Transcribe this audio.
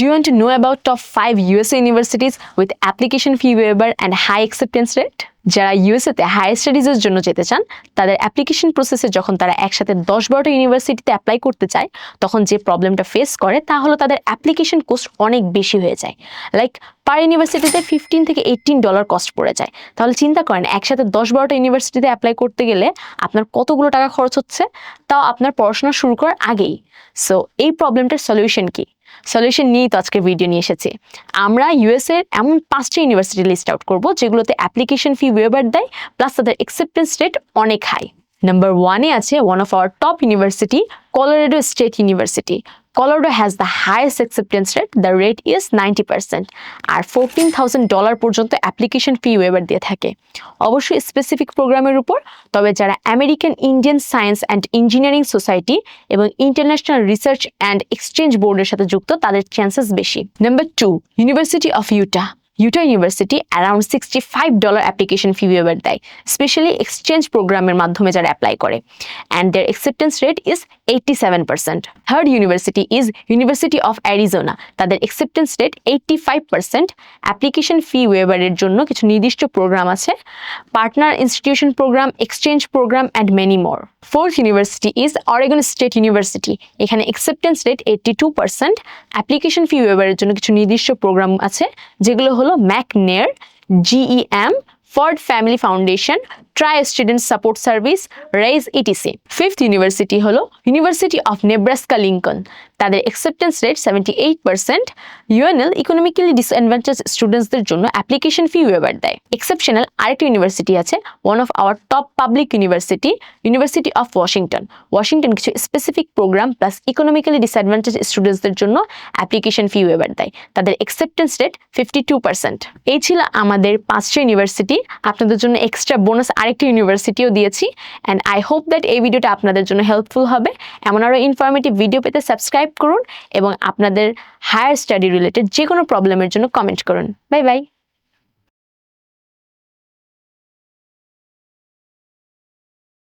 Do you want to know about top 5 USA universities with application fee waiver and high acceptance rate? যারা ইউএসএতে higher স্টাডিজের জন্য যেতে চান, তাদের application প্রসেসে যখন তারা একসাথে দশ বারোটা ইউনিভার্সিটিতে অ্যাপ্লাই করতে চায়, তখন যে প্রবলেমটা ফেস করে, তা হলো তাদের অ্যাপ্লিকেশন কোস্ট অনেক বেশি হয়ে যায়। লাইক পার ইউনিভার্সিটিতে ফিফটিন থেকে এইটিন ডলার কস্ট পড়ে যায়। তাহলে চিন্তা করেন, একসাথে দশ বারোটা ইউনিভার্সিটিতে অ্যাপ্লাই করতে গেলে আপনার কতগুলো টাকা খরচ হচ্ছে? তাও আপনার পড়াশোনা শুরু করার আগেই। সো এই প্রবলেমটার সলিউশন কি? সলিউশন নিয়েই তো আজকে ভিডিও নিয়ে এসেছি। আমরা ইউএস এর এমন পাঁচটি ইউনিভার্সিটি লিস্ট আউট করব, যেগুলোতে অ্যাপ্লিকেশন ফি ওয়েবার দেয় প্লাস তাদের অ্যাকসেপ্টেন্স রেট অনেক হাই নাম্বার ওয়ানে আছে one of our top university Colorado state university Colorado has the highest acceptance rate the rate is ninety percent R fourteen thousand dollar পর্যন্ত application fee waiver দিয়ে থাকে। অবশ্যই specific প্রোগ্রামের উপর, তবে যারা American Indian science and engineering society এবং international research and exchange বোর্ডের সাথে যুক্ত, তাদের চান্সেস বেশি। Number two University of Utah Utah University around sixty five dollar application fee waiver দেয় স্পেশালি এক্সচেঞ্জ প্রোগ্রামের মাধ্যমে যারা অ্যাপ্লাই করে and there acceptance rate is eighty seven percent third university is University of Arizona তাদের acceptance rate eighty five percent application fee ওয়েবারের জন্য কিছু নির্দিষ্ট programme আছে partner institution program exchange program and many more fourth university is Oregon State University এখানে acceptance rate eighty two percent application fee ওয়েবারের জন্য কিছু নির্দিষ্ট programme আছে, যেগুলো হলো McNair GEM Ford Family Foundation tri student support service raise ETC fifth university হলো university of Nebraska Lincoln তাদের acceptance rate seventy eight percent UNL economically disadvantage স্টুডেন্টসদের জন্য application fee waiver দেয়। এক্সেপশনাল আরেকটি ইউনিভার্সিটি আছে one of our top public university University of Washington Washington কিছু specific program plus economically disadvantage স্টুডেন্টসদের জন্য application fee waiver দেয়। তাদের acceptance rate fifty two percent এই ছিল আমাদের পাঁচটা ইউনিভার্সিটি আপনাদের জন্য এক্সট্রা বোনাস আরেকটি ইউনিভার্সিটিও দিয়েছি। অ্যান্ড আই হোপ দ্যাট এই ভিডিওটা আপনাদের জন্য হেল্পফুল হবে। এমন আরও ইনফরমেটিভ ভিডিও পেতে সাবস্ক্রাইব করুন এবং আপনাদের হায়ার স্টাডি রিলেটেড যে কোনো প্রবলেমের জন্য কমেন্ট করুন। Bye bye